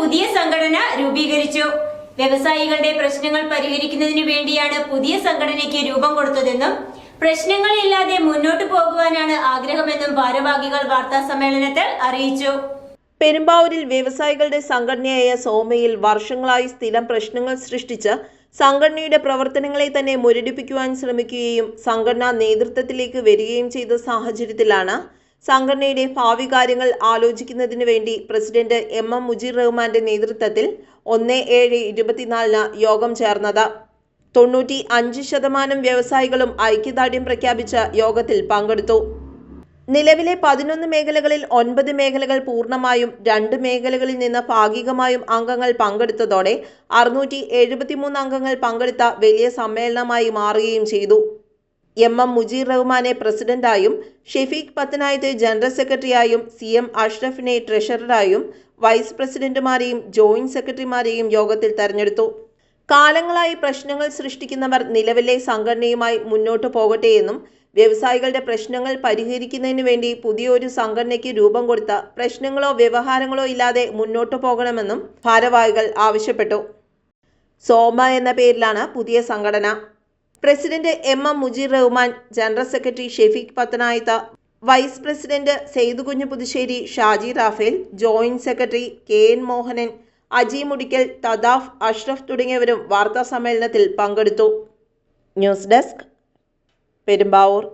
പുതിയ സംഘടന രൂപീകരിച്ചു. വ്യവസായികളുടെ പ്രശ്നങ്ങൾ പരിഹരിക്കുന്നതിനു വേണ്ടിയാണ് പുതിയ സംഘടനയ്ക്ക് രൂപം കൊടുത്തതെന്നും പ്രശ്നങ്ങളില്ലാതെ മുന്നോട്ട് പോകുവാനാണ് ആഗ്രഹമെന്നും ഭാരവാഹികൾ വാർത്താ സമ്മേളനത്തിൽ അറിയിച്ചു. പെരുമ്പാവൂരിൽ വ്യവസായികളുടെ സംഘടനയായ സോമയിൽ വർഷങ്ങളായി സ്ഥിരം പ്രശ്നങ്ങൾ സൃഷ്ടിച്ച് സംഘടനയുടെ പ്രവർത്തനങ്ങളെ തന്നെ മുരടിപ്പിക്കുവാൻ ശ്രമിക്കുകയും സംഘടനാ നേതൃത്വത്തിലേക്ക് വരികയും ചെയ്ത സാഹചര്യത്തിലാണ് സംഘടനയുടെ ഭാവി കാര്യങ്ങൾ ആലോചിക്കുന്നതിന് വേണ്ടി പ്രസിഡന്റ് എം എം മുജീർ റഹ്മാന്റെ നേതൃത്വത്തിൽ ഒന്ന് ഏഴ് ഇരുപത്തിനാലിന് യോഗം ചേർന്നത്. തൊണ്ണൂറ്റി അഞ്ച് ശതമാനം വ്യവസായികളും ഐക്യദാർഢ്യം പ്രഖ്യാപിച്ച യോഗത്തിൽ പങ്കെടുത്തു. നിലവിലെ പതിനൊന്ന് മേഖലകളിൽ ഒൻപത് മേഖലകൾ പൂർണമായും രണ്ട് മേഖലകളിൽ നിന്ന് ഭാഗികമായും അംഗങ്ങൾ പങ്കെടുത്തതോടെ അറുന്നൂറ്റി അംഗങ്ങൾ പങ്കെടുത്ത വലിയ സമ്മേളനമായി മാറുകയും ചെയ്തു. എം എം മുജീർ റഹ്മാനെ പ്രസിഡന്റായും ഷെഫീഖ് പത്തനായത്ത് ജനറൽ സെക്രട്ടറിയായും സി എം അഷ്റഫിനെ ട്രഷററായും വൈസ് പ്രസിഡന്റുമാരെയും ജോയിന്റ് സെക്രട്ടറിമാരെയും യോഗത്തിൽ തെരഞ്ഞെടുത്തു. കാലങ്ങളായി പ്രശ്നങ്ങൾ സൃഷ്ടിക്കുന്നവർ നിലവിലെ സംഘടനയുമായി മുന്നോട്ടു പോകട്ടെയെന്നും വ്യവസായികളുടെ പ്രശ്നങ്ങൾ പരിഹരിക്കുന്നതിനു വേണ്ടി പുതിയൊരു സംഘടനയ്ക്ക് രൂപം കൊടുത്ത പ്രശ്നങ്ങളോ വ്യവഹാരങ്ങളോ ഇല്ലാതെ മുന്നോട്ടു പോകണമെന്നും ഭാരവാഹികൾ ആവശ്യപ്പെട്ടു. സോമ എന്ന പേരിലാണ് പുതിയ സംഘടന. President M M Mujeer Rahman general secretary Shafeeq Pathanayath vice president Saithukunju Puthussery Shaji Raphael joint secretary K N Mohanan Aji Mudikkal Thadaf Ashraf തുടങ്ങിയവരും വാർത്താ സമ്മേളനത്തിൽ പങ്കെടുത്തു. News desk Perumbavoor.